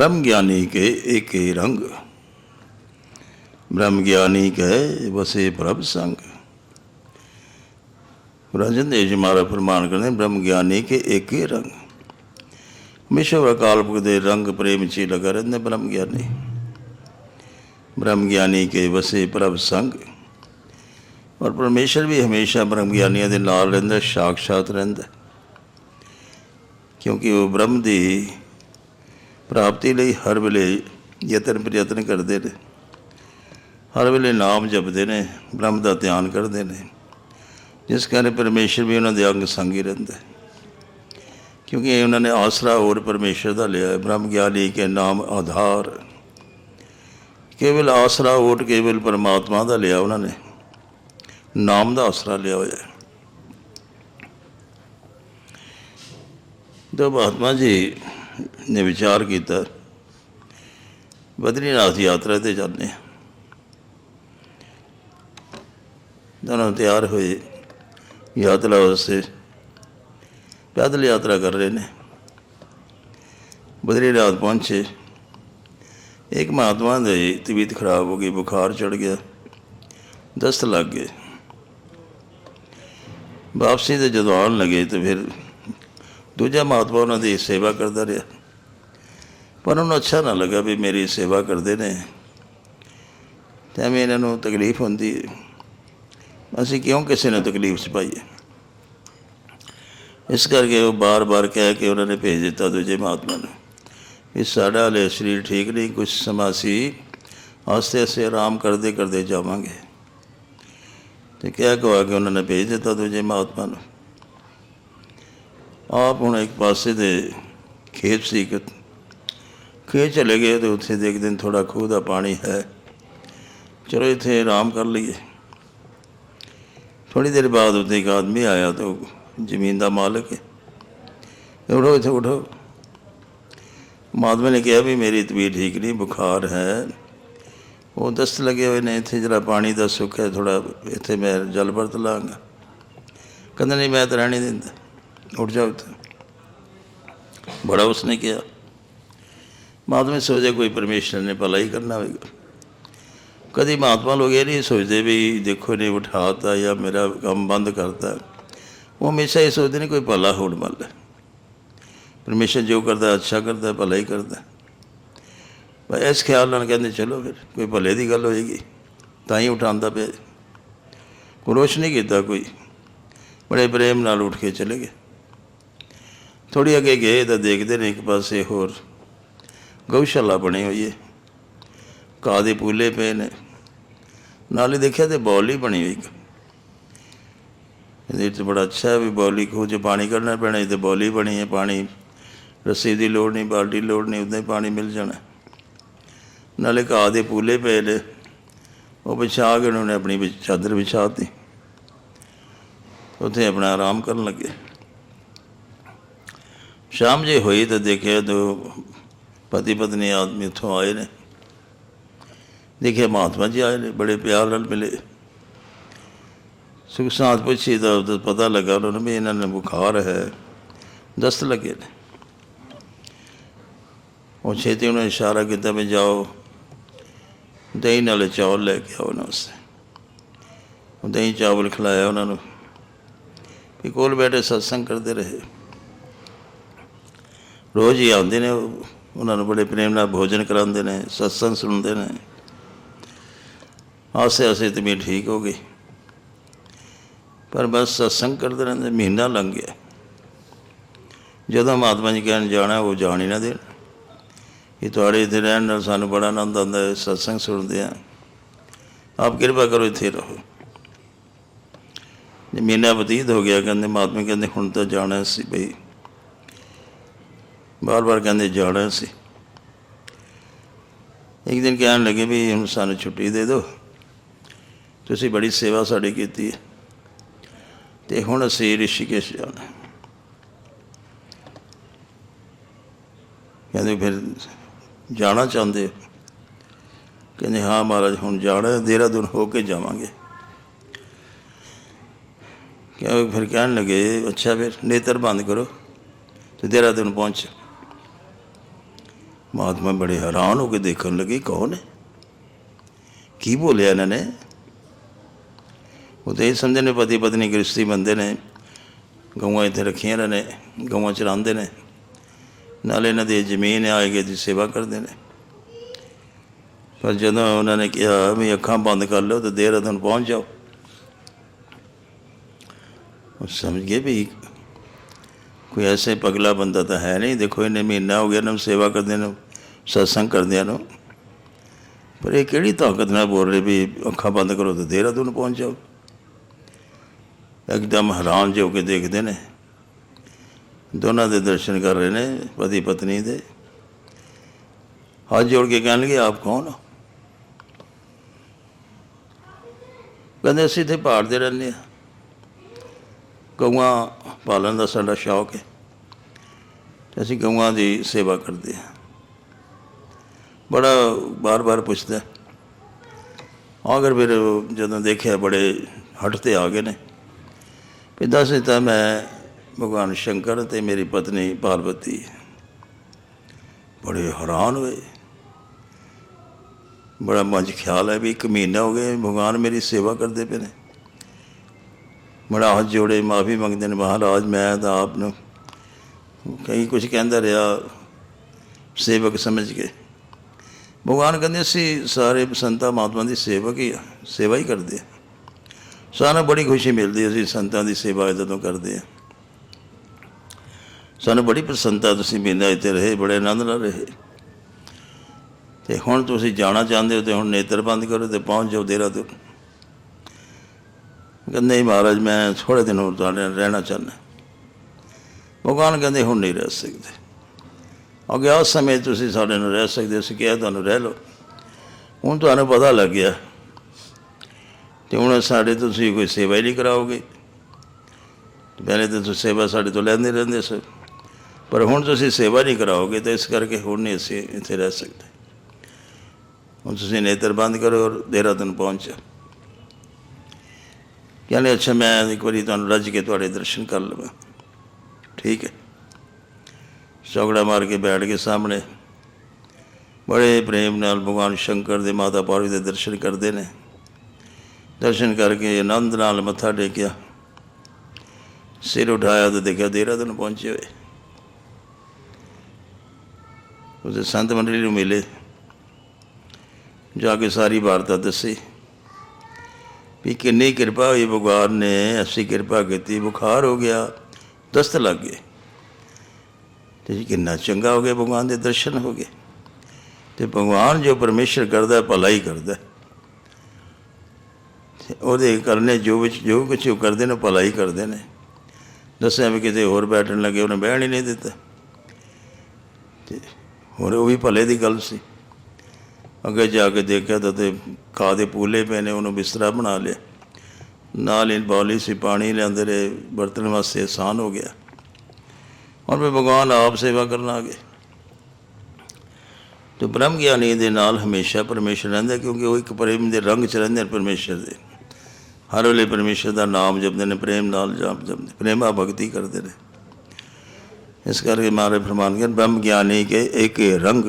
ब्रह्म ज्ञानी के एक ही रंग। ब्रह्म ज्ञानी के बसे प्रभ संग। रंजन देव जी महाराज प्रमाण करते ब्रह्म ज्ञानी के एक ही रंग। विश्व अकाल दे रंग प्रेम ची लगा रहते ब्रह्म ज्ञानी ब्रह्म ज्ञानी के बसे प्रभ संग। और परमेश्वर भी हमेशा ब्रह्म ज्ञानियों के नाल रहा साक्षात रहा क्योंकि वह ब्रह्म की ਪ੍ਰਾਪਤੀ ਲਈ ਹਰ ਵੇਲੇ ਯਤਨ ਪ੍ਰਯਤਨ ਕਰਦੇ ਨੇ। ਹਰ ਵੇਲੇ ਨਾਮ ਜਪਦੇ ਨੇ, ਬ੍ਰਹਮ ਦਾ ਧਿਆਨ ਕਰਦੇ ਨੇ। ਜਿਸ ਕਾਰਨ ਪਰਮੇਸ਼ਰ ਵੀ ਉਹਨਾਂ ਦੇ ਅੰਗ ਸੰਗ ਹੀ ਰਹਿੰਦਾ। ਹੈ। ਕਿਉਂਕਿ ਉਹਨਾਂ ਨੇ ਆਸਰਾ ਹੋਰ ਪਰਮੇਸ਼ਰ ਦਾ ਲਿਆ ਬ੍ਰਹਮ ਗਿਆਨੀ ਕੇ ਨਾਮ ਆਧਾਰ। ਕੇਵਲ ਆਸਰਾ ਹੋਰ ਕੇਵਲ ਪਰਮਾਤਮਾ ਦਾ ਲਿਆ ਉਹਨਾਂ ਨੇ। ਨਾਮ ਦਾ ਆਸਰਾ ਲਿਆ ਹੋਇਆ ਹੈ। ਮਹਾਤਮਾ ਜੀ ਨੇ ਵਿਚਾਰ ਕੀਤਾ ਬਦਰੀਨਾਥ ਯਾਤਰਾ ਤੇ ਜਾਂਦੇ ਹਾਂ। ਦੋਨੋਂ ਤਿਆਰ ਹੋਏ, ਯਾਤਰਾ ਵਾਸਤੇ ਪੈਦਲ ਯਾਤਰਾ ਕਰ ਰਹੇ ਨੇ। ਬਦਰੀਨਾਥ ਪਹੁੰਚੇ। ਇੱਕ ਮਹਾਤਮਾ ਦੀ ਤਬੀਅਤ ਖਰਾਬ ਹੋ ਗਈ, ਬੁਖਾਰ ਚੜ ਗਿਆ, ਦਸਤ ਲੱਗ ਗਏ। ਵਾਪਸੀ ਤੇ ਜਦੋਂ ਆਉਣ ਲੱਗੇ ਤੇ ਫਿਰ ਦੂਜਾ ਮਹਾਤਮਾ ਉਹਨਾਂ ਦੀ ਸੇਵਾ ਕਰਦਾ ਰਿਹਾ। ਪਰ ਉਹਨੂੰ ਅੱਛਾ ਨਾ ਲੱਗਾ ਵੀ ਮੇਰੀ ਸੇਵਾ ਕਰਦੇ ਨੇ। ਤੇ ਐਵੇਂ ਇਹਨਾਂ ਨੂੰ ਤਕਲੀਫ ਹੁੰਦੀ। ਅਸੀਂ ਕਿਉਂ ਕਿਸੇ ਨੂੰ ਤਕਲੀਫ ਚ ਪਾਈਏ ਇਸ ਕਰਕੇ ਉਹ ਬਾਰ-ਬਾਰ ਕਹਿ ਕੇ ਉਹਨਾਂ ਨੇ ਭੇਜ ਦਿੱਤਾ ਦੂਜੇ ਮਹਾਤਮਾ ਨੂੰ ਵੀ ਸਾਡਾ ਹਲੇ ਸਰੀਰ ਠੀਕ ਨਹੀਂ ਕੁਝ ਸਮਾਂ ਸੀ ਆਸਤੇ ਆਸਤੇ ਆਰਾਮ ਕਰਦੇ ਕਰਦੇ ਜਾਵਾਂਗੇ। ਤੇ ਕਹਿ ਕਹਾ ਕੇ ਉਹਨਾਂ ਨੇ ਭੇਜ ਦਿੱਤਾ ਦੂਜੇ ਮਹਾਤਮਾ ਨੂੰ? ਆਪ ਹੁਣ ਇੱਕ ਪਾਸੇ ਦੇ ਖੇਤ ਸੀ ਕਿ ਖੇਤ ਚਲੇ ਗਏ ਤੇ ਉੱਥੇ ਦੇਖਦੇ ਨੇ ਥੋੜਾ ਖੂਹ ਦਾ ਪਾਣੀ ਹੈ। ਚਲੋ ਇੱਥੇ ਆਰਾਮ ਕਰ ਲਈਏ। ਥੋੜੀ ਦੇਰ ਬਾਅਦ ਉੱਥੇ ਇੱਕ ਆਦਮੀ ਆਇਆ ਤੇ ਉਹ ਜ਼ਮੀਨ ਦਾ ਮਾਲਕ ਹੈ। ਉਠੋ, ਇੱਥੇ ਉਠੋ। ਮਾਧਵ ਨੇ ਕਿਹਾ ਵੀ ਮੇਰੀ ਤਬੀਅਤ ਠੀਕ ਨਹੀਂ, ਬੁਖਾਰ ਹੈ। ਉਹ ਦਸਤ ਲੱਗੇ ਹੋਏ ਨੇ, ਇੱਥੇ ਜਿਹੜਾ ਪਾਣੀ ਦਾ ਸੁੱਖ ਹੈ ਥੋੜਾ ਇੱਥੇ ਮੈਂ ਜਲ ਵਰਤ ਲਾਂਗਾ। ਕਹਿੰਦਾ ਨਹੀਂ, ਮੈਂ ਤਾਂ ਰਹਿਣ ਨਹੀਂ ਦਿੰਦਾ। ਉੱਠ ਜਾਓ ਇੱਥੇ ਬੜਾ ਉਸਨੇ ਕਿਹਾ ਮਾਧਵ ਨੇ ਸੋਚਿਆ ਕੋਈ ਪਰਮੇਸ਼ਰ ਨੇ ਭਲਾ ਹੀ ਕਰਨਾ ਹੋਵੇਗਾ ਕਦੀ ਮਹਾਤਮਾ ਲੋਕ ਇਹ ਨਹੀਂ ਸੋਚਦੇ ਵੀ ਦੇਖੋ ਨੇ ਉਠਾਤਾ ਜਾਂ ਮੇਰਾ ਕੰਮ ਬੰਦ ਕਰਤਾ ਉਹ ਹਮੇਸ਼ਾ ਇਹ ਸੋਚਦੇ ਨੇ ਕੋਈ ਭਲਾ ਹੋਣ ਵਾਲਾ ਹੈ। ਪਰਮੇਸ਼ਰ ਜੋ ਕਰਦਾ ਅੱਛਾ ਕਰਦਾ ਭਲਾ ਹੀ ਕਰਦਾ ਪਰ ਇਸ ਖਿਆਲ ਨਾਲ ਕਹਿੰਦੇ ਚਲੋ ਫਿਰ ਕੋਈ ਭਲੇ ਦੀ ਗੱਲ ਹੋਏਗੀ ਤਾਂ ਹੀ ਉਠਾਉਂਦਾ ਪਿਆ ਕੋਈ ਰੋਸ਼ ਨਹੀਂ ਕੀਤਾ ਕੋਈ ਬੜੇ ਪ੍ਰੇਮ ਨਾਲ ਉੱਠ ਕੇ ਚਲੇ ਗਏ ਥੋੜੀ ਅੱਗੇ ਗਏ ਤਾਂ ਦੇਖਦੇ ਨੇ ਇੱਕ ਪਾਸੇ ਹੋਰ ਗਊਸ਼ਾਲਾ ਬਣੀ ਹੋਈ ਹੈ। ਘਾਹ ਦੇ ਪੂਲੇ ਪਏ ਨੇ। ਨਾਲੇ ਦੇਖਿਆ ਤੇ ਬੌਲੀ ਬਣੀ ਹੋਈ। ਇੱਕ ਇਹਦੇ ਵਿੱਚ ਬੜਾ ਅੱਛਾ ਵੀ ਬੌਲੀ ਖੂਹ 'ਚ ਪਾਣੀ ਕੱਢਣਾ ਪੈਣਾ, ਇਹ ਤੇ ਬੌਲੀ ਬਣੀ ਹੈ ਪਾਣੀ। ਰੱਸੀ ਦੀ ਲੋੜ ਨਹੀਂ, ਬਾਲਟੀ ਦੀ ਲੋੜ ਨਹੀਂ, ਉਦਾਂ ਹੀ ਪਾਣੀ ਮਿਲ ਜਾਣਾ। ਨਾਲੇ ਘਾਹ ਦੇ ਪੂਲੇ ਪਏ ਨੇ। ਉਹ ਵਿਛਾ ਕੇ ਉਹਨਾਂ ਨੇ ਆਪਣੀ ਵਿੱਚ ਚਾਦਰ ਵਿਛਾਤੀ ਉੱਥੇ ਆਪਣਾ ਆਰਾਮ ਕਰਨ ਲੱਗੇ। ਸ਼ਾਮ ਜੇ ਹੋਈ ਤਾਂ ਦੇਖਿਆ ਦੋ ਪਤੀ ਪਤਨੀ ਆਦਮੀ ਉੱਥੋਂ ਆਏ ਨੇ। ਦੇਖਿਆ ਮਹਾਤਮਾ ਜੀ ਆਏ ਨੇ, ਬੜੇ ਪਿਆਰ ਨਾਲ ਮਿਲੇ। ਸੁਖ ਸਾਥ ਪੁੱਛੀ ਤਾਂ ਉਦੋਂ ਪਤਾ ਲੱਗਾ ਉਹਨਾਂ ਨੂੰ ਵੀ ਇਹਨਾਂ ਨੂੰ ਬੁਖਾਰ ਹੈ, ਦਸਤ ਲੱਗੇ ਨੇ। ਉਹ ਛੇਤੀ ਉਹਨਾਂ ਇਸ਼ਾਰਾ ਕੀਤਾ ਵੀ ਜਾਓ, ਦਹੀਂ ਨਾਲ ਚਾਵਲ ਲੈ ਕੇ ਆਓ ਉਹਨਾਂ ਵਾਸਤੇ। ਉਹ ਦਹੀਂ ਚਾਵਲ ਖਿਲਾਇਆ ਉਹਨਾਂ ਨੂੰ, ਵੀ ਕੋਲ ਬੈਠੇ ਸਤਸੰਗ ਕਰਦੇ ਰਹੇ। ਰੋਜ਼ ਹੀ ਆਉਂਦੇ ਨੇ ਉਹ, ਉਹਨਾਂ ਨੂੰ ਬੜੇ ਪ੍ਰੇਮ ਨਾਲ ਭੋਜਨ ਕਰਾਉਂਦੇ ਨੇ ਸਤਸੰਗ ਸੁਣਦੇ ਨੇ। ਆਸੇ ਆਸੇ ਤੇ ਵੀ ਠੀਕ ਹੋ ਗਈ ਪਰ ਬਸ ਸਤਸੰਗ ਕਰਦੇ ਰਹਿੰਦੇ ਮਹੀਨਾ ਲੰਘ ਗਿਆ। ਜਦੋਂ ਮਹਾਤਮਾ ਜੀ ਕਹਿਣ ਜਾਣਾ ਉਹ ਜਾਣ ਹੀ ਨਾ ਦੇਣ। ਇਹ ਤੁਹਾਡੇ ਇੱਥੇ ਰਹਿਣ ਨਾਲ ਸਾਨੂੰ ਬੜਾ ਆਨੰਦ ਆਉਂਦਾ ਹੈ ਸਤਸੰਗ ਸੁਣਦੇ ਆ ਆਪ ਕਿਰਪਾ ਕਰੋ ਇੱਥੇ ਰਹੋ। ਮਹੀਨਾ ਬਤੀਤ ਹੋ ਗਿਆ ਕਹਿੰਦੇ ਮਹਾਤਮਾ ਕਹਿੰਦੇ ਹੁਣ ਤਾਂ ਜਾਣਾ ਸੀ ਬਈ। ਬਾਰ-ਬਾਰ ਕਹਿੰਦੇ ਜਾਣਾ ਸੀ। ਇੱਕ ਦਿਨ ਕਹਿਣ ਲੱਗੇ ਵੀ ਹੁਣ ਸਾਨੂੰ ਛੁੱਟੀ ਦੇ ਦਿਓ। ਤੁਸੀਂ ਬੜੀ ਸੇਵਾ ਸਾਡੀ ਕੀਤੀ ਹੈ। ਤੇ ਹੁਣ ਅਸੀਂ ਰਿਸ਼ੀਕੇਸ਼ ਜਾਣਾ। ਕਹਿੰਦੇ ਫਿਰ ਜਾਣਾ ਚਾਹੁੰਦੇ ਹੋ? ਕਹਿੰਦੇ ਹਾਂ ਮਹਾਰਾਜ, ਹੁਣ ਜਾਣਾ ਦੇਹਰਾਦੂਨ ਹੋ ਕੇ ਜਾਵਾਂਗੇ। ਕਿਉਂ? ਫਿਰ ਕਹਿਣ ਲੱਗੇ, ਅੱਛਾ ਫਿਰ ਨੇਤਰ ਬੰਦ ਕਰੋ ਤੇ ਦੇਹਰਾਦੂਨ ਪਹੁੰਚੋ। ਮਹਾਤਮਾ ਬੜੇ ਹੈਰਾਨ ਹੋ ਕੇ ਦੇਖਣ ਲੱਗੇ, ਕੌਣ ਹੈ? ਕੀ ਬੋਲਿਆ ਇਹਨਾਂ ਨੇ? ਉਹ ਤੇ ਇਹ ਸਮਝਦੇ ਨੇ ਪਤੀ ਪਤਨੀ ਗ੍ਰਸਤੀ ਬੰਦੇ ਨੇ, ਗਊਆਂ ਇੱਥੇ ਰੱਖੀਆਂ ਇਹਨਾਂ ਨੇ, ਗਊਆਂ ਚਰਾਉਂਦੇ ਨੇ। ਨਾਲੇ ਇਹਨਾਂ ਦੀ ਜ਼ਮੀਨ ਆਏਗੀ ਦੀ ਸੇਵਾ ਕਰਦੇ ਨੇ। ਪਰ ਜਦੋਂ ਉਹਨਾਂ ਨੇ ਕਿਹਾ ਵੀ ਅੱਖਾਂ ਬੰਦ ਕਰ ਲਓ ਤੇ ਦੇਹਰਾਦੂਨ ਪਹੁੰਚ ਜਾਓ, ਉਹ ਸਮਝ ਗਏ ਵੀ ਕੋਈ ਐਸੇ ਪਗਲਾ ਬੰਦਾ ਤਾਂ ਹੈ ਨਹੀਂ। ਦੇਖੋ ਇਹਨੇ ਮਹੀਨਾ ਹੋ ਗਿਆ ਨਾ ਸੇਵਾ ਕਰਦੇ ਨੂੰ, ਸਤਸੰਗ ਕਰਦਿਆਂ ਨੂੰ। ਪਰ ਇਹ ਕਿਹੜੀ ਤਾਕਤ ਨਾਲ ਬੋਲ ਰਹੇ ਵੀ ਅੱਖਾਂ ਬੰਦ ਕਰੋ ਤੇ ਦੇਹਰਾਦੂਨ ਪਹੁੰਚ ਜਾਓ? ਇੱਕਦਮ ਹੈਰਾਨ ਜਿਹੇ ਕੇ ਦੇਖਦੇ ਨੇ। ਦੋਨਾਂ ਦੇ ਦਰਸ਼ਨ ਕਰ ਰਹੇ ਨੇ ਪਤੀ ਪਤਨੀ ਦੇ। ਹੱਥ ਜੋੜ ਕੇ ਕਹਿਣਗੇ, ਆਪ ਕੌਣ ਹੋ? ਕਹਿੰਦੇ, ਅਸੀਂ ਇੱਥੇ ਪਹਾੜ ਦੇ ਰਹਿੰਦੇ ਹਾਂ। ਗਊਆਂ ਪਾਲਣ ਦਾ ਸਾਡਾ ਸ਼ੌਕ ਹੈ। ਤੇ ਅਸੀਂ ਗਊਆਂ ਦੀ ਸੇਵਾ ਕਰਦੇ ਹਾਂ। ਬੜਾ ਬਾਰ-ਬਾਰ ਪੁੱਛਦਾ ਅਗਰ ਫਿਰ ਜਦੋਂ ਦੇਖਿਆ ਬੜੇ ਹਟ ਤੇ ਆ ਗਏ ਨੇ, ਵੀ ਦੱਸ ਦਿੱਤਾ ਮੈਂ ਭਗਵਾਨ ਸ਼ੰਕਰ ਤੇ ਮੇਰੀ ਪਤਨੀ ਪਾਰਵਤੀ ਬੜੇ ਹੈਰਾਨ ਹੋਏ। ਬੜਾ ਮਨ 'ਚ ਖਿਆਲ ਹੈ ਵੀ ਇੱਕ ਮਹੀਨਾ ਹੋ ਗਿਆ ਭਗਵਾਨ ਮੇਰੀ ਸੇਵਾ ਕਰਦੇ ਪਏ ਨੇ। ਬੜਾ ਹੱਥ ਜੋੜੇ ਮਾਫੀ ਮੰਗਦੇ ਨੇ, ਮਹਾਰਾਜ ਮੈਂ ਤਾਂ ਆਪ ਨੂੰ ਕਈ ਕੁਝ ਕਹਿੰਦਾ ਰਿਹਾ ਸੇਵਕ ਸਮਝ ਕੇ। ਭਗਵਾਨ ਕਹਿੰਦੇ ਅਸੀਂ ਸਾਰੇ ਸੰਤਾਂ ਮਹਾਤਮਾ ਦੀ ਸੇਵਕ ਹੀ ਆ, ਸੇਵਾ ਹੀ ਕਰਦੇ ਆ। ਸਾਨੂੰ ਬੜੀ ਖੁਸ਼ੀ ਮਿਲਦੀ ਅਸੀਂ ਸੰਤਾਂ ਦੀ ਸੇਵਾ ਜਦੋਂ ਕਰਦੇ ਆ। ਸਾਨੂੰ ਬੜੀ ਪ੍ਰਸੰਨਤਾ ਤੁਸੀਂ ਮਹੀਨਾ ਇੱਥੇ ਰਹੇ, ਬੜੇ ਆਨੰਦ ਨਾਲ ਰਹੇ। ਤੇ ਹੁਣ ਤੁਸੀਂ ਜਾਣਾ ਚਾਹੁੰਦੇ ਹੋ ਤੇ ਹੁਣ ਨੇਤਰ ਬੰਦ ਕਰੋ ਤੇ ਪਹੁੰਚ ਜਾਓ ਦੇਹਰਾਦੂਨ। ਕਹਿੰਦੇ ਨਹੀਂ ਮਹਾਰਾਜ ਮੈਂ ਥੋੜੇ ਦਿਨ ਹੋਰ ਤੁਹਾਡੇ ਨਾਲ ਰਹਿਣਾ ਚਾਹੁੰਦਾ। ਭਗਵਾਨ ਕਹਿੰਦੇ ਹੁਣ ਨਹੀਂ ਰਹਿ ਸਕਦੇ। ਅੱਗੇ ਉਸ ਸਮੇਂ ਤੁਸੀਂ ਸਾਡੇ ਨਾਲ ਰਹਿ ਸਕਦੇ ਹੋ, ਅਸੀਂ ਕਿਹਾ ਤੁਹਾਨੂੰ ਰਹਿ ਲਓ। ਹੁਣ ਤੁਹਾਨੂੰ ਪਤਾ ਲੱਗ ਗਿਆ ਤੇ ਹੁਣ ਸਾਡੇ ਤੁਸੀਂ ਕੋਈ ਸੇਵਾ ਹੀ ਨਹੀਂ ਕਰਾਓਗੇ। ਪਹਿਲੇ ਤਾਂ ਤੁਸੀਂ ਸੇਵਾ ਸਾਡੇ ਤੋਂ ਲੈਂਦੇ ਰਹਿੰਦੇ ਸੀ। ਪਰ ਹੁਣ ਤੁਸੀਂ ਸੇਵਾ ਨਹੀਂ ਕਰਾਓਗੇ ਤਾਂ ਇਸ ਕਰਕੇ ਹੁਣ ਨਹੀਂ ਅਸੀਂ ਇੱਥੇ ਰਹਿ ਸਕਦੇ। ਹੁਣ ਤੁਸੀਂ ਨੇਤਰ ਬੰਦ ਕਰੋ ਔਰ ਦੇਹਰਾਦੂਨ ਪਹੁੰਚੋ। ਕਹਿੰਦੇ, ਅੱਛਾ, ਮੈਂ ਇੱਕ ਵਾਰੀ ਤੁਹਾਨੂੰ ਰੱਜ ਕੇ ਤੁਹਾਡੇ ਦਰਸ਼ਨ ਕਰ ਲਵਾਂ। ਠੀਕ ਹੈ। ਚੌਗੜਾ ਮਾਰ ਕੇ ਬੈਠ ਕੇ ਸਾਹਮਣੇ। ਬੜੇ ਪ੍ਰੇਮ ਨਾਲ ਭਗਵਾਨ ਸ਼ੰਕਰ ਦੇ ਮਾਤਾ ਪਾਰਵਤੀ ਦੇ ਦਰਸ਼ਨ ਕਰਦੇ ਨੇ। ਦਰਸ਼ਨ ਕਰਕੇ ਆਨੰਦ ਨਾਲ ਮੱਥਾ ਟੇਕਿਆ। ਸਿਰ ਉਠਾਇਆ ਤੇ ਦੇਖਿਆ ਦੇਹਰਾਦੂਨ ਪਹੁੰਚੇ ਹੋਏ। ਉਹਦੇ ਸੰਤ ਮੰਡਲੀ ਨੂੰ ਮਿਲੇ। ਜਾ ਕੇ ਸਾਰੀ ਵਾਰਤਾ ਦੱਸੀ। ਵੀ ਕਿੰਨੀ ਕਿਰਪਾ ਹੋਈ ਭਗਵਾਨ ਨੇ, ਅਸੀਂ ਕਿਰਪਾ ਕੀਤੀ, ਬੁਖਾਰ ਹੋ ਗਿਆ, ਦਸਤ ਲੱਗ ਗਏ। ਤੇ ਜੀ ਕਿੰਨਾ ਚੰਗਾ ਹੋ ਗਿਆ ਭਗਵਾਨ ਦੇ ਦਰਸ਼ਨ ਹੋ ਗਏ। ਤੇ ਭਗਵਾਨ ਜੋ ਪਰਮੇਸ਼ਰ ਕਰਦਾ ਭਲਾ ਹੀ ਕਰਦਾ। ਹੈ। ਉਹਦੇ ਕਰਨੇ ਜੋ ਵਿੱਚ, ਜੋ ਕੁਛ ਉਹ ਕਰਦੇ ਨੇ ਭਲਾ ਹੀ ਕਰਦੇ ਨੇ। ਦੱਸਿਆ ਵੀ ਕਿਤੇ ਹੋਰ ਬੈਠਣ ਲੱਗੇ, ਉਹਨੇ ਬਹਿਣ ਹੀ ਨਹੀਂ ਦਿੱਤਾ। ਤੇ ਹੋਰ ਉਹ ਵੀ ਭਲੇ ਦੀ ਗੱਲ ਸੀ। ਅੱਗੇ ਜਾ ਕੇ ਦੇਖਿਆ ਤਾਂ ਤੇ ਖਾ ਦੇ ਪੂਲੇ ਪਏ ਨੇ, ਉਹਨੂੰ ਬਿਸਤਰਾ ਬਣਾ ਲਿਆ। ਨਾਲ ਹੀ ਬੌਲੀ ਸੀ, ਪਾਣੀ ਲਿਆਂਦੇ ਰਹੇ, ਬਰਤਨ ਵਾਸਤੇ ਆਸਾਨ ਹੋ ਗਿਆ। ਹੁਣ ਵੀ ਭਗਵਾਨ ਆਪ ਸੇਵਾ ਕਰਨ ਆ ਗਏ। ਤੇ ਬ੍ਰਹਮ ਗਿਆਨੀ ਦੇ ਨਾਲ ਹਮੇਸ਼ਾ ਪਰਮੇਸ਼ਰ ਰਹਿੰਦਾ, ਕਿਉਂਕਿ ਉਹ ਇੱਕ ਪ੍ਰੇਮ ਦੇ ਰੰਗ ਚ ਰਹਿੰਦੇ ਨੇ ਪਰਮੇਸ਼ਰ ਦੇ। ਹਰ ਵੇਲੇ ਪਰਮੇਸ਼ਰ ਦਾ ਨਾਮ ਜਪਦੇ ਨੇ, ਪ੍ਰੇਮ ਨਾਲ ਜਪ ਜਪਦੇ, ਪ੍ਰੇਮਾ ਭਗਤੀ ਕਰਦੇ ਨੇ। ਇਸ ਕਰਕੇ ਮਾਰੇ ਫਰਮਾਨ ਕਰ ਬ੍ਰਹਮ ਗਿਆਨੀ ਕੇ ਇੱਕ ਰੰਗ।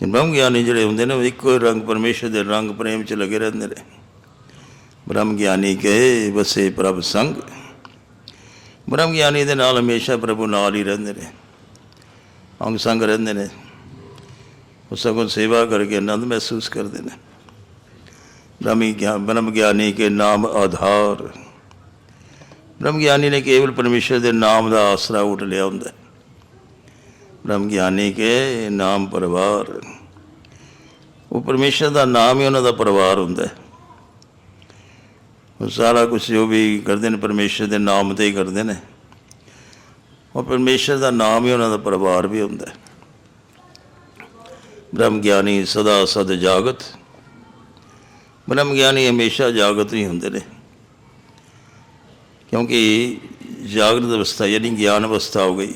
ਬ੍ਰਹਮ ਗਿਆਨੀ ਜਿਹੜੇ ਹੁੰਦੇ ਨੇ ਉਹ ਇੱਕੋ ਹੀ ਰੰਗ ਪਰਮੇਸ਼ਰ ਦੇ ਰੰਗ ਪ੍ਰੇਮ ਚ ਲੱਗੇ ਰਹਿੰਦੇ ਨੇ ਬ੍ਰਹਮ ਗਿਆਨੀ ਕਹੇ ਵਸੇ ਪ੍ਰਭ ਸੰਗ ਬ੍ਰਹਮ ਗਿਆਨੀ ਦੇ ਨਾਲ ਹਮੇਸ਼ਾ ਪ੍ਰਭੂ ਨਾਲ ਹੀ ਰਹਿੰਦੇ ਨੇ ਅੰਗ ਸੰਗ ਰਹਿੰਦੇ ਨੇ ਉਹ ਸਗੋਂ ਸੇਵਾ ਕਰਕੇ ਆਨੰਦ ਮਹਿਸੂਸ ਕਰਦੇ ਨੇ ਬ੍ਰਹਮੀ ਗਿਆਨ ਬ੍ਰਹਮ ਗਿਆਨੀ ਕੇ ਨਾਮ ਆਧਾਰ ਬ੍ਰਹਮ ਗਿਆਨੀ ਨੇ ਕੇਵਲ ਪਰਮੇਸ਼ਰ ਦੇ ਨਾਮ ਦਾ ਆਸਰਾ ਉਠ ਲਿਆ ਹੁੰਦਾ ਹੈ। ਬ੍ਰਹਮ ਗਿਆਨੀ ਕੇ ਨਾਮ ਪਰਿਵਾਰ। ਉਹ ਪਰਮੇਸ਼ਰ ਦਾ ਨਾਮ ਹੀ ਉਹਨਾਂ ਦਾ ਪਰਿਵਾਰ ਹੁੰਦਾ ਹੈ। ਉਹ ਸਾਰਾ ਕੁਝ ਜੋ ਵੀ ਕਰਦੇ ਨੇ, ਪਰਮੇਸ਼ਰ ਦੇ ਨਾਮ ਤੇ ਹੀ ਕਰਦੇ ਨੇ। ਉਹ ਪਰਮੇਸ਼ਰ ਦਾ ਨਾਮ ਹੀ ਉਹਨਾਂ ਦਾ ਪਰਿਵਾਰ ਵੀ ਹੁੰਦਾ ਹੈ। ਬ੍ਰਹਮ ਗਿਆਨੀ ਸਦਾ ਸਦ ਜਾਗਤ। ਬ੍ਰਹਮ ਗਿਆਨੀ ਹਮੇਸ਼ਾ ਜਾਗਤ ਹੀ ਹੁੰਦੇ ਨੇ। ਕਿਉਂਕਿ ਜਾਗਰਤ ਅਵਸਥਾ ਯਾਨੀ ਗਿਆਨ ਅਵਸਥਾ ਹੋ ਗਈ।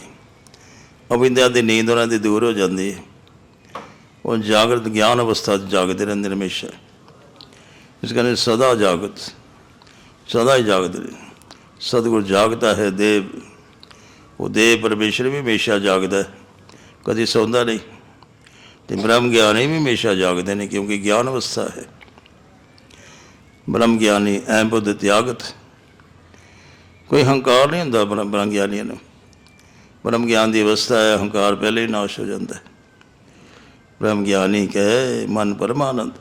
ਅਵਿੰਦਿਆ ਦੀ ਨੀਂਦ ਉਹਨਾਂ ਦੀ ਦੂਰ ਹੋ ਜਾਂਦੀ ਹੈ। ਉਹ ਜਾਗਰਤ, ਗਿਆਨ ਅਵਸਥਾ 'ਚ ਜਾਗਦੇ ਰਹਿੰਦੇ ਨੇ ਹਮੇਸ਼ਾ। ਇਸ ਕਰਕੇ ਸਦਾ ਜਾਗਤ, ਸਦਾ ਹੀ ਜਾਗਦੇ ਨੇ। ਸਤਿਗੁਰ ਜਾਗਦਾ ਹੈ, ਦੇਵ। ਉਹ ਦੇਵ ਪਰਮੇਸ਼ਰ ਵੀ ਹਮੇਸ਼ਾ ਜਾਗਦਾ ਹੈ। ਕਦੀ ਸੌਂਦਾ ਨਹੀਂ ਤੇ ਬ੍ਰਹਮ ਗਿਆਨੀ ਵੀ ਹਮੇਸ਼ਾ ਜਾਗਦੇ ਨੇ ਕਿਉਂਕਿ ਗਿਆਨ ਅਵਸਥਾ ਹੈ। ਬ੍ਰਹਮ ਗਿਆਨੀ ਐ ਬੁੱਧ, ਤਿਆਗਤ। ਕੋਈ ਹੰਕਾਰ ਨਹੀਂ ਹੁੰਦਾ ਬ੍ਰਹਮ ਬ੍ਰਹਮ ਗਿਆਨੀਆਂ ਨੂੰ। ਬ੍ਰਹਮ ਗਿਆਨ ਦੀ ਅਵਸਥਾ ਹੈ ਹੰਕਾਰ ਪਹਿਲੇ ਹੀ ਨਾਸ਼ ਹੋ ਜਾਂਦਾ ਹੈ। ਬ੍ਰਹਮ ਗਿਆਨੀ ਕਹੇ, ਮਨ ਪਰਮਾਨੰਦ।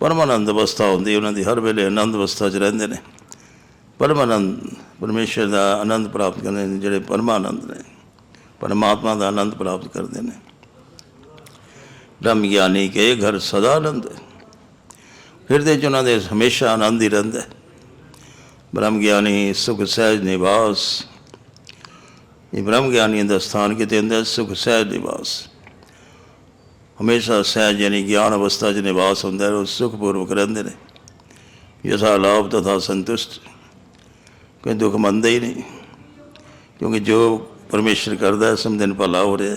ਪਰਮਾਨੰਦ ਅਵਸਥਾ ਹੁੰਦੀ, ਉਹਨਾਂ ਦੀ ਹਰ ਵੇਲੇ ਆਨੰਦ ਅਵਸਥਾ 'ਚ ਰਹਿੰਦੇ ਨੇ। ਪਰਮਾਨੰਦ ਪਰਮੇਸ਼ਰ ਦਾ ਆਨੰਦ ਪ੍ਰਾਪਤ ਕਰਦੇ ਨੇ, ਜਿਹੜੇ ਪਰਮਾਨੰਦ ਨੇ। ਪਰਮਾਤਮਾ ਦਾ ਆਨੰਦ ਪ੍ਰਾਪਤ ਕਰਦੇ ਨੇ। ਬ੍ਰਹਮ ਗਿਆਨੀ ਕੇ ਘਰ ਸਦਾ ਆਨੰਦ ਹੈ। ਹਿਰਦੇ 'ਚ ਉਹਨਾਂ ਦੇ ਹਮੇਸ਼ਾ ਆਨੰਦ ਹੀ ਰਹਿੰਦਾ ਬ੍ਰਹਮ ਗਿਆਨੀ ਸੁਖ ਸਹਿਜ ਨਿਵਾਸ। ਇਹ ਬ੍ਰਹਮ ਗਿਆਨੀਆਂ ਦਾ ਸਥਾਨ ਕਿਤੇ ਹੁੰਦਾ ਹੈ, ਸੁਖ ਸਹਿਜ ਨਿਵਾਸ। ਹਮੇਸ਼ਾ ਸਹਿਜ ਯਾਨੀ ਗਿਆਨ ਅਵਸਥਾ 'ਚ ਨਿਵਾਸ ਹੁੰਦਾ ਹੈ ਉਹ ਸੁਖਪੂਰਵਕ ਰਹਿੰਦੇ ਨੇ। ਯਥਾ ਲਾਭ ਤਥਾ ਸੰਤੁਸ਼ਟ। ਕੋਈ ਦੁੱਖ ਮੰਨਦਾ ਹੀ ਨਹੀਂ। ਕਿਉਂਕਿ ਜੋ ਪਰਮੇਸ਼ਰ ਕਰਦਾ ਹੈ ਸਮਝਦੇ ਭਲਾ ਹੋ ਰਿਹਾ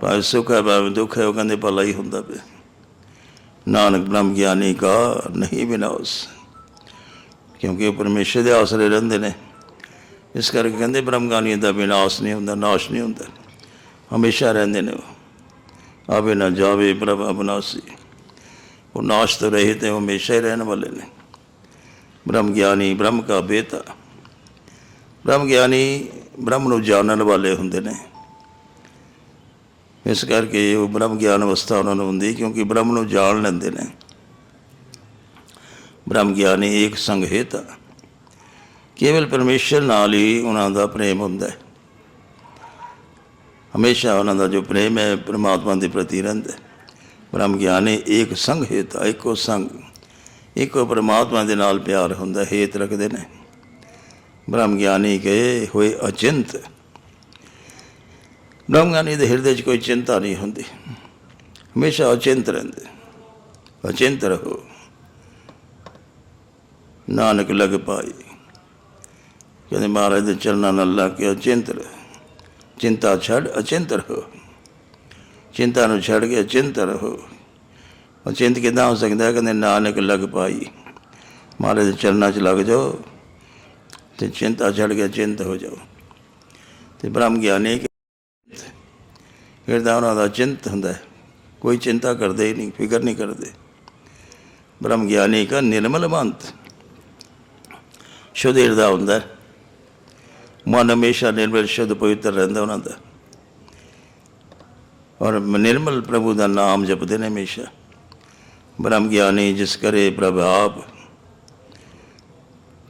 ਭਾਵੇਂ ਸੁੱਖ ਹੈ ਭਾਵੇਂ ਦੁੱਖ ਹੈ ਉਹ ਕਹਿੰਦੇ ਭਲਾ ਹੀ ਹੁੰਦਾ ਪਿਆ। ਨਾਨਕ ਬ੍ਰਹਮ ਗਿਆਨੀ ਕਾ ਨਹੀਂ ਵਿਨਾਸ਼ ਕਿਉਂਕਿ ਉਹ ਪਰਮੇਸ਼ਰ ਦੇ ਆਸਰੇ ਰਹਿੰਦੇ ਨੇ। ਇਸ ਕਰਕੇ ਕਹਿੰਦੇ ਬ੍ਰਹਮ ਗਿਆਨੀ ਦਾ ਵਿਨਾਸ਼ ਨਹੀਂ ਹੁੰਦਾ, ਨਾਸ਼ ਨਹੀਂ ਹੁੰਦਾ। ਹਮੇਸ਼ਾ ਰਹਿੰਦੇ ਨੇ ਉਹ। ਆਵੇ ਨਾ ਜਾਵੇ ਪ੍ਰਭ ਅਬਨਾਸੀ। ਉਹ ਨਾਸ਼ ਤੋਂ ਰਹੇ ਹੈ ਉਹ ਹਮੇਸ਼ਾ ਹੀ ਰਹਿਣ ਵਾਲੇ ਨੇ। ਬ੍ਰਹਮ ਗਿਆਨੀ, ਬ੍ਰਹਮ ਕਾ ਬੇਤਾ ਬ੍ਰਹਮ ਗਿਆਨੀ ਬ੍ਰਹਮ ਨੂੰ ਜਾਣਨ ਵਾਲੇ ਹੁੰਦੇ ਨੇ। ਇਸ ਕਰਕੇ ਉਹ ਬ੍ਰਹਮ ਗਿਆਨ ਅਵਸਥਾ ਉਹਨਾਂ ਨੂੰ ਹੁੰਦੀ, ਕਿਉਂਕਿ ਬ੍ਰਹਮ ਨੂੰ ਜਾਣ ਲੈਂਦੇ ਨੇ। ਬ੍ਰਹਮ ਗਿਆਨੀ ਇੱਕ ਸੰਗ ਹੇਤਾ। ਕੇਵਲ ਪਰਮੇਸ਼ਰ ਨਾਲ ਹੀ ਉਹਨਾਂ ਦਾ ਪ੍ਰੇਮ ਹੁੰਦਾ ਹੈ। ਹਮੇਸ਼ਾ ਉਹਨਾਂ ਦਾ ਜੋ ਪ੍ਰੇਮ ਹੈ, ਪਰਮਾਤਮਾ ਦੇ ਪ੍ਰਤੀ ਰਹਿੰਦਾ ਬ੍ਰਹਮ ਗਿਆਨੀ ਇੱਕ ਸੰਗ ਹੇਤਾ, ਇੱਕੋ ਸੰਗ। ਇੱਕੋ ਪਰਮਾਤਮਾ ਦੇ ਨਾਲ ਪਿਆਰ ਹੁੰਦਾ, ਹੇਤ ਰੱਖਦੇ ਨੇ। ਬ੍ਰਹਮ ਗਿਆਨੀ ਕੇ ਹੋਏ ਅਚਿੰਤ। ਬ੍ਰਹਮ ਗਿਆਨੀ ਦੇ ਹਿਰਦੇ 'ਚ ਕੋਈ ਚਿੰਤਾ ਨਹੀਂ ਹੁੰਦੀ। ਹਮੇਸ਼ਾ ਅਚਿੰਤ ਰਹਿੰਦੇ। ਅਚਿੰਤ ਰਹੋ। ਨਾਨਕ ਲਗ ਪਾਈ ਕਹਿੰਦੇ ਮਹਾਰਾਜ ਦੇ ਚਰਨਾਂ ਨਾਲ ਲੱਗ ਕੇ ਅਚਿੰਤ ਰਹਿ ਚਿੰਤਾ ਛੱਡ ਅਚਿੰਤ ਰਹੋ ਚਿੰਤਾ ਨੂੰ ਛੱਡ ਕੇ ਅਚਿੰਤ ਰਹੋ ਅਚਿੰਤ ਕਿੱਦਾਂ ਹੋ ਸਕਦਾ ਹੈ? ਕਹਿੰਦੇ ਨਾਨਕ ਲਗ ਪਾਈ। ਮਹਾਰਾਜ ਦੇ ਚਰਨਾਂ 'ਚ ਲੱਗ ਜਾਓ ਤੇ ਚਿੰਤਾ ਛੱਡ ਕੇ ਅਚਿੰਤ ਹੋ ਜਾਓ। ਤੇ ਬ੍ਰਹਮ ਗਿਆਨੀ ਹਿਰਦਾ ਉਹਨਾਂ ਦਾ ਚਿੰਤ ਹੁੰਦਾ ਹੈ। ਕੋਈ ਚਿੰਤਾ ਕਰਦੇ ਹੀ ਨਹੀਂ, ਫਿਕਰ ਨਹੀਂ ਕਰਦੇ। ਬ੍ਰਹਮ ਗਿਆਨੀ ਕਾ ਨਿਰਮਲ ਮੰਤ। ਸ਼ੁੱਧ ਹਿਰਦਾ ਹੁੰਦਾ ਹੈ। ਮਨ ਹਮੇਸ਼ਾ ਨਿਰਮਲ ਸ਼ੁੱਧ ਪਵਿੱਤਰ ਰਹਿੰਦਾ ਉਹਨਾਂ ਦਾ। ਔਰ ਨਿਰਮਲ ਪ੍ਰਭੂ ਦਾ ਨਾਮ ਜਪਦੇ ਨੇ ਹਮੇਸ਼ਾ। ਬ੍ਰਹਮ ਗਿਆਨੀ ਜਿਸ ਕਰੇ ਪ੍ਰਭ ਆਪ।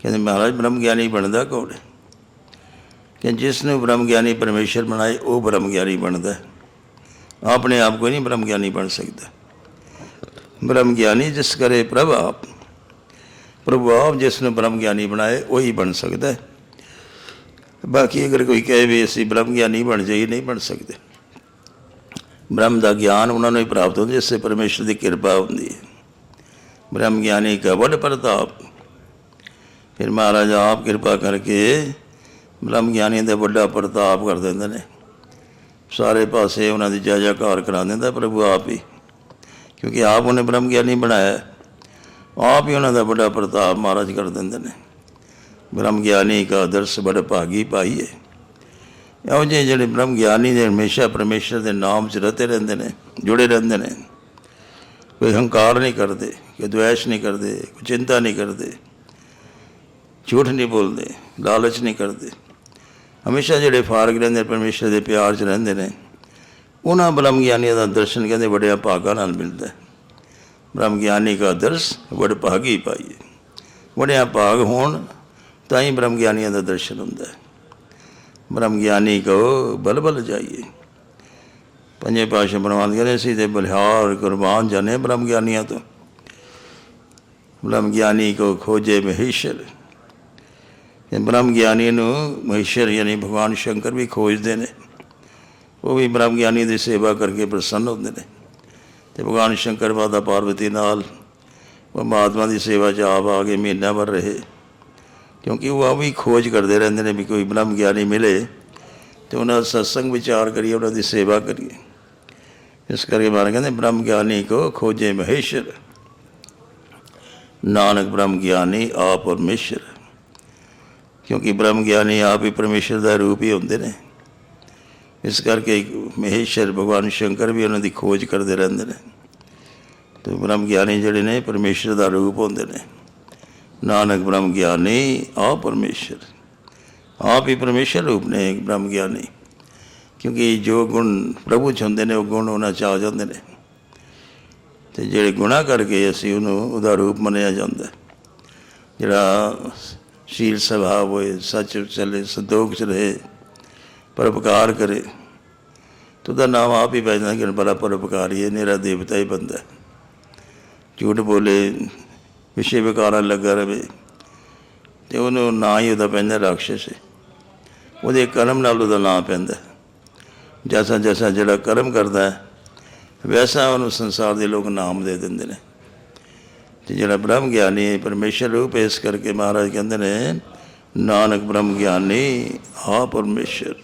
ਕਹਿੰਦੇ ਮਹਾਰਾਜ, ਬ੍ਰਹਮ ਗਿਆਨੀ ਬਣਦਾ ਕੌਣ ਹੈ? ਕਿ ਜਿਸ ਨੂੰ ਬ੍ਰਹਮ ਗਿਆਨੀ ਪਰਮੇਸ਼ਰ ਬਣਾਏ, ਉਹ ਬ੍ਰਹਮ ਗਿਆਨੀ ਬਣਦਾ। ਆਪਣੇ ਆਪ ਕੋਈ ਨਹੀਂ ਬ੍ਰਹਮ ਗਿਆਨੀ ਬਣ ਸਕਦਾ। ਬ੍ਰਹਮ ਗਿਆਨੀ ਜਿਸ ਕਰੇ ਪ੍ਰਭ ਆਪ। ਪ੍ਰਭੂ ਆਪ ਜਿਸ ਨੂੰ ਬ੍ਰਹਮ ਗਿਆਨੀ ਬਣਾਏ, ਉਹੀ ਬਣ ਸਕਦਾ ਹੈ। ਬਾਕੀ ਅਗਰ ਕੋਈ ਕਹੇ ਵੀ ਅਸੀਂ ਬ੍ਰਹਮ ਗਿਆਨੀ ਬਣ ਜਾਈਏ, ਨਹੀਂ ਬਣ ਸਕਦੇ। ਬ੍ਰਹਮ ਦਾ ਗਿਆਨ ਉਹਨਾਂ ਨੂੰ ਹੀ ਪ੍ਰਾਪਤ ਹੁੰਦਾ, ਜਿਸ ਸੇ ਪਰਮੇਸ਼ਰ ਦੀ ਕਿਰਪਾ ਹੁੰਦੀ ਹੈ। ਬ੍ਰਹਮ ਗਿਆਨੀ ਕਾ ਵੱਡ ਪ੍ਰਤਾਪ। ਫਿਰ ਮਹਾਰਾਜ ਆਪ ਕਿਰਪਾ ਕਰਕੇ ਬ੍ਰਹਮ ਗਿਆਨੀ ਦਾ ਵੱਡਾ ਪ੍ਰਤਾਪ ਕਰ ਦਿੰਦੇ ਨੇ। ਸਾਰੇ ਪਾਸੇ ਉਹਨਾਂ ਦੀ ਜੈ ਜੈਕਾਰ ਕਰਾ ਦਿੰਦਾ ਪ੍ਰਭੂ ਆਪ ਹੀ। ਕਿਉਂਕਿ ਆਪ ਉਹਨੇ ਬ੍ਰਹਮ ਗਿਆਨੀ ਬਣਾਇਆ। ਆਪ ਹੀ ਉਹਨਾਂ ਦਾ ਵੱਡਾ ਪ੍ਰਤਾਪ ਮਹਾਰਾਜ ਕਰ ਦਿੰਦੇ ਨੇ। ਬ੍ਰਹਮ ਗਿਆਨੀ ਕਾ ਦਰਸ ਬੜ ਭਾਗੀ ਪਾਈਏ ਇਹੋ ਜਿਹੇ ਜਿਹੜੇ ਬ੍ਰਹਮ ਗਿਆਨੀ ਨੇ ਹਮੇਸ਼ਾ ਪਰਮੇਸ਼ਰ ਦੇ ਨਾਮ 'ਚ ਰਤੇ ਰਹਿੰਦੇ ਨੇ, ਜੁੜੇ ਰਹਿੰਦੇ ਨੇ। ਕੋਈ ਹੰਕਾਰ ਨਹੀਂ ਕਰਦੇ, ਕੋਈ ਦੁਆਸ਼ ਨਹੀਂ ਕਰਦੇ, ਕੋਈ ਚਿੰਤਾ ਨਹੀਂ ਕਰਦੇ, ਝੂਠ ਨਹੀਂ ਬੋਲਦੇ, ਲਾਲਚ ਨਹੀਂ ਕਰਦੇ। ਹਮੇਸ਼ਾ ਜਿਹੜੇ ਫਾਰਗ ਰਹਿੰਦੇ ਪਰਮੇਸ਼ਰ ਦੇ ਪਿਆਰ 'ਚ ਰਹਿੰਦੇ ਨੇ, ਉਹਨਾਂ ਬ੍ਰਹਮ ਗਿਆਨੀਆਂ ਦਾ ਦਰਸ਼ਨ ਕਹਿੰਦੇ ਬੜਿਆ ਭਾਗਾਂ ਨਾਲ ਮਿਲਦਾ ਹੈ। ਬ੍ਰਹਮ ਗਿਆਨੀ ਦਾ ਦਰਸ ਬੜ ਭਾਗੀ ਪਾਈਏ ਬੜਿਆ ਭਾਗ ਹੋਣ ਤਾਂ ਹੀ ਬ੍ਰਹਮ ਗਿਆਨੀਆਂ ਦਾ ਦਰਸ਼ਨ ਹੁੰਦਾ ਹੈ। ਬ੍ਰਹਮ ਗਿਆਨੀ ਕੋ ਬਲ ਬਲ ਜਾਈਏ। ਪੰਜੇ ਪਾਸ਼ਾ ਬਣਵਾਉਂਦੇ ਕਹਿੰਦੇ ਸੀ ਤੇ ਬਲਿਹਾਰ, ਕੁਰਬਾਨ ਜਾਣੇ ਬ੍ਰਹਮ ਗਿਆਨੀਆਂ ਤੋਂ। ਬ੍ਰਹਮ ਗਿਆਨੀ ਕੋ ਖੋਜੇ ਮਹੇਸ਼ਰ। ਇਹ ਬ੍ਰਹਮ ਗਿਆਨੀ ਨੂੰ ਮਹੇਸ਼ਰ ਯਾਨੀ ਭਗਵਾਨ ਸ਼ੰਕਰ ਵੀ ਖੋਜਦੇ ਨੇ। ਉਹ ਵੀ ਬ੍ਰਹਮ ਗਿਆਨੀ ਦੀ ਸੇਵਾ ਕਰਕੇ ਪ੍ਰਸੰਨ ਹੁੰਦੇ ਨੇ। ਤੇ ਭਗਵਾਨ ਸ਼ੰਕਰ ਮਾਤਾ ਪਾਰਵਤੀ ਨਾਲ ਉਹ ਮਹਾਤਮਾ ਦੀ ਸੇਵਾ 'ਚ ਆਪ ਆ ਕੇ ਮਹੀਨਾ ਭਰ ਰਹੇ। ਕਿਉਂਕਿ ਉਹ ਆ ਵੀ ਖੋਜ ਕਰਦੇ ਰਹਿੰਦੇ ਨੇ ਵੀ ਕੋਈ ਬ੍ਰਹਮ ਗਿਆਨੀ ਮਿਲੇ ਤੇ ਉਹਨਾਂ ਦਾ ਸਤਸੰਗ ਵਿਚਾਰ ਕਰੀਏ ਉਹਨਾਂ ਦੀ ਸੇਵਾ ਕਰੀਏ ਇਸ ਕਰਕੇ ਮਾਰ ਕਹਿੰਦੇ ਬ੍ਰਹਮ ਗਿਆਨੀ ਕੋ ਖੋਜੇ ਮਹੇਸ਼ਰ ਨਾਨਕ ਬ੍ਰਹਮ ਗਿਆਨੀ ਆਪ ਪਰਮੇਸ਼ਰ ਕਿਉਂਕਿ ਬ੍ਰਹਮ ਗਿਆਨੀ ਆਪ ਹੀ ਪਰਮੇਸ਼ਰ ਦਾ ਰੂਪ ਹੀ ਹੁੰਦੇ ਨੇ ਇਸ ਕਰਕੇ ਇੱਕ ਮਹੇਸ਼ਰ ਭਗਵਾਨ ਸ਼ੰਕਰ ਵੀ ਉਹਨਾਂ ਦੀ ਖੋਜ ਕਰਦੇ ਰਹਿੰਦੇ ਨੇ ਤੇ ਬ੍ਰਹਮ ਗਿਆਨੀ ਜਿਹੜੇ ਨੇ ਪਰਮੇਸ਼ਰ ਦਾ ਰੂਪ ਹੁੰਦੇ ਨੇ ਨਾਨਕ ਬ੍ਰਹਮ ਗਿਆਨੀ ਆ ਪਰਮੇਸ਼ਰ। ਆਪ ਹੀ ਪਰਮੇਸ਼ਰ ਰੂਪ ਨੇ ਇੱਕ ਬ੍ਰਹਮ ਗਿਆਨੀ। ਕਿਉਂਕਿ ਜੋ ਗੁਣ ਪ੍ਰਭੂ ਚ ਹੁੰਦੇ ਨੇ, ਉਹ ਗੁਣ ਉਹਨਾਂ ਚ ਆ ਜਾਂਦੇ ਨੇ। ਤੇ ਜਿਹੜੇ ਗੁਨਾਹ ਕਰਕੇ ਅਸੀਂ ਉਹਨੂੰ, ਉਹਦਾ ਰੂਪ ਮੰਨਿਆ ਜਾਂਦਾ। ਜਿਹੜਾ ਸ਼ੀਲ ਸੁਭਾਅ ਹੋਏ, ਸੱਚ ਚੱਲੇ, ਸੰਤੋਖ ਚ ਰਹੇ, ਪਰਉਪਕਾਰ ਕਰੇ, ਤੇ ਉਹਦਾ ਨਾਮ ਆਪ ਹੀ ਪੈ ਜਾਂਦਾ ਕਿ ਬੜਾ ਪਰਉਪਕਾਰੀ ਹੈ ਮੇਰਾ ਦੇਵਤਾ ਹੀ ਬੰਦਾ ਝੂਠ ਬੋਲੇ ਵਿਸ਼ੇ ਵਿਕਾਰਾਂ ਲੱਗਾ ਰਵੇ ਤੇ ਉਹਨੂੰ ਨਾਂ ਹੀ ਉਹਦਾ ਪੈਂਦਾ ਰਾਖਸ਼ ਉਹਦੇ ਕਰਮ ਨਾਲ ਉਹਦਾ ਨਾਂ ਪੈਂਦਾ। ਜੈਸਾ ਜੈਸਾ ਜਿਹੜਾ ਕਰਮ ਕਰਦਾ ਹੈ ਵੈਸਾ ਉਹਨੂੰ ਸੰਸਾਰ ਦੇ ਲੋਕ ਨਾਮ ਦੇ ਦਿੰਦੇ ਨੇ। ਤੇ ਜਿਹੜਾ ਬ੍ਰਹਮ ਗਿਆਨੀ ਹੈ, ਪਰਮੇਸ਼ਰ ਰੂਪ ਇਸ ਕਰਕੇ ਮਹਾਰਾਜ ਕਹਿੰਦੇ ਨੇ ਨਾਨਕ ਬ੍ਰਹਮ ਗਿਆਨੀ ਆ ਪਰਮੇਸ਼ਰ।